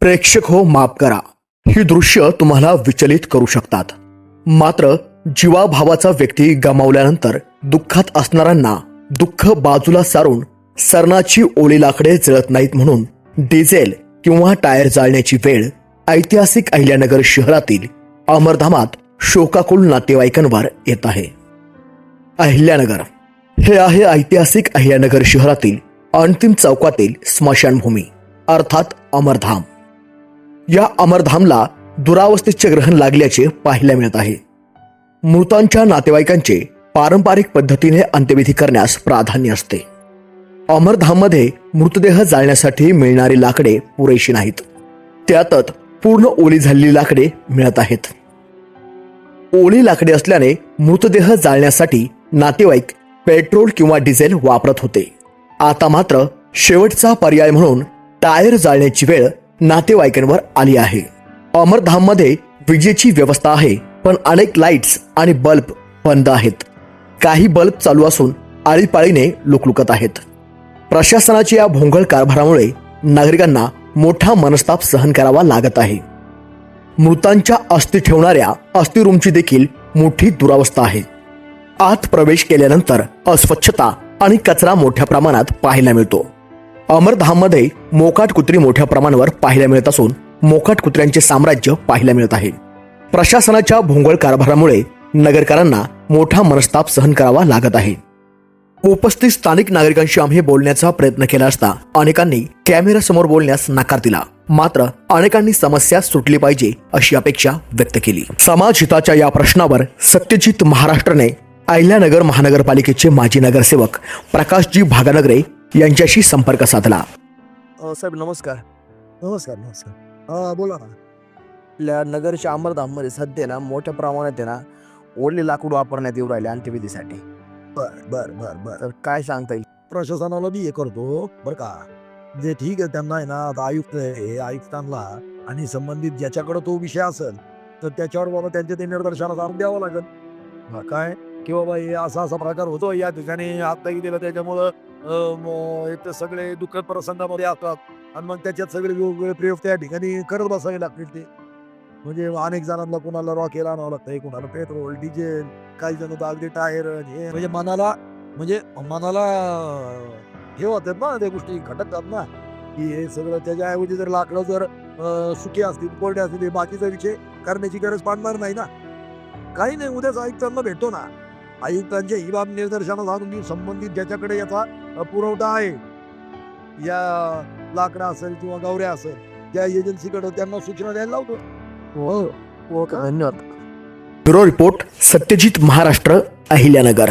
प्रेक्षक हो माफ करा. ही दृश्य तुम्हाला विचलित करू शकतात. मात्र जीवाभावाचा व्यक्ती गमावल्यानंतर दुःखात असणाऱ्यांना दुःख बाजूला सारून सरणाची ओळी लाकडे जळत नाहीत म्हणून डिझेल किंवा टायर जाळण्याची वेळ ऐतिहासिक अहिल्यानगर शहरातील अमरधामात शोकाकुल नातेवाईकांवर येत आहे. अहिल्यानगर. हे आहे ऐतिहासिक अहिल्यानगर शहरातील अंतिम चौकातील स्मशानभूमी अर्थात अमरधाम. या अमरधामला दुरावस्थेचे ग्रहण लागल्याचे पाहायला मिळत आहे. मृतांच्या नातेवाईकांचे पारंपरिक पद्धतीने अंत्यविधी करण्यास प्राधान्य असते. अमरधाममध्ये मृतदेह जाळण्यासाठी मिळणारी लाकडे पुरेशी नाहीत. त्यातच पूर्ण ओली झालेली लाकडे मिळत आहेत. ओली लाकडे असल्याने मृतदेह जाळण्यासाठी नातेवाईक पेट्रोल किंवा डिझेल वापरत होते. आता मात्र शेवटचा पर्याय म्हणून टायर जाळण्याची वेळ नातेवाईकांवर आली आहे. अमरधाममध्ये विजेची व्यवस्था आहे पण अनेक लाईट्स आणि बल्ब बंद आहेत. काही बल्ब चालू असून आळीपाळीने लुकलुकत आहेत. प्रशासनाच्या या भोंगळ कारभारामुळे नागरिकांना मोठा मनस्ताप सहन करावा लागत आहे. मृतांच्या अस्थि ठेवणाऱ्या अस्थिरूमची देखील मोठी दुरावस्था आहे. आत प्रवेश केल्यानंतर अस्वच्छता आणि कचरा मोठ्या प्रमाणात पाहायला मिळतो. अमरधाममध्ये मोकाट कुत्री मोठ्या प्रमाणावर पाहायला मिळत असून मोकाट कुत्र्यांचे साम्राज्य पाहायला मिळत आहे. प्रशासनाच्या भोंगळ कारभारामुळे नगरकरांना मोठा मनस्ताप सहन करावा लागत आहे. उपस्थित स्थानिक नागरिकांशी आम्ही बोलण्याचा प्रयत्न केला असता अनेकांनी कॅमेऱ्यासमोर बोलण्यास नकार दिला. मात्र अनेकांनी समस्या सुटली पाहिजे अशी अपेक्षा व्यक्त केली. समाज हिताच्या या प्रश्नावर सत्यजित महाराष्ट्रने अहिल्यानगर महानगरपालिकेचे माजी नगरसेवक प्रकाशजी भागानगरे यांच्याशी संपर्क साधला. साहेब नमस्कार. नमस्कार नमस्कार. हा बोला ना. आपल्या नगरच्या अमरधाममध्ये सध्या ना मोठ्या प्रमाणात आहे ना ओढले लाकूड वापरण्यात येऊ राहिले अंत्यविधीसाठी. बर बर बर बर. तर काय सांगता येईल? प्रशासनाला बी हे करतो बर का? जे ठीक आहे त्यांना आहे ना आता आयुक्त आहे हे आयुक्तांना आणि संबंधित ज्याच्याकडे तो विषय असेल तर त्याच्यावर बाबा त्यांच्या ते निदर्शनास आणून द्यावं लागेल. हा, काय? की बाबा हे असा असा प्रकार होतो या ठिकाणी आत्ताही दिलं त्याच्यामुळं अं, एक तर सगळे दुःखद प्रसंगामध्ये असतात. आणि मग त्याच्यात सगळे वेगवेगळे प्रयोग त्या ठिकाणी करत बसावे लागतील ते. म्हणजे अनेक जणांना कुणाला रॉकेल आणावं लागतं कुणाला पेट्रोल डिझेल काही जण तर अगदी टायर हे म्हणजे मनाला म्हणजे मनाला हे होतात ना त्या गोष्टी खटकतात ना. की हे सगळं त्याच्याऐवजी जर लाकडं जर सुखी सुके असतील कोरडे असतील हे बाकीचा विषय करण्याची गरज पडणार नाही ना. काही नाही उद्याच आयुक्तांना भेटतो ना. आयुक्तांच्या ही बाब निदर्शनास आणून संबंधित ज्याच्याकडे याचा पुरवठा आहे. या लाकडं असेल किंवा गौऱ्या असेल त्या एजन्सीकडे त्यांना सूचना द्यायला लावतो. हो हो धन्यवाद. Bureau report Satyajit Maharashtra Ahilyanagar.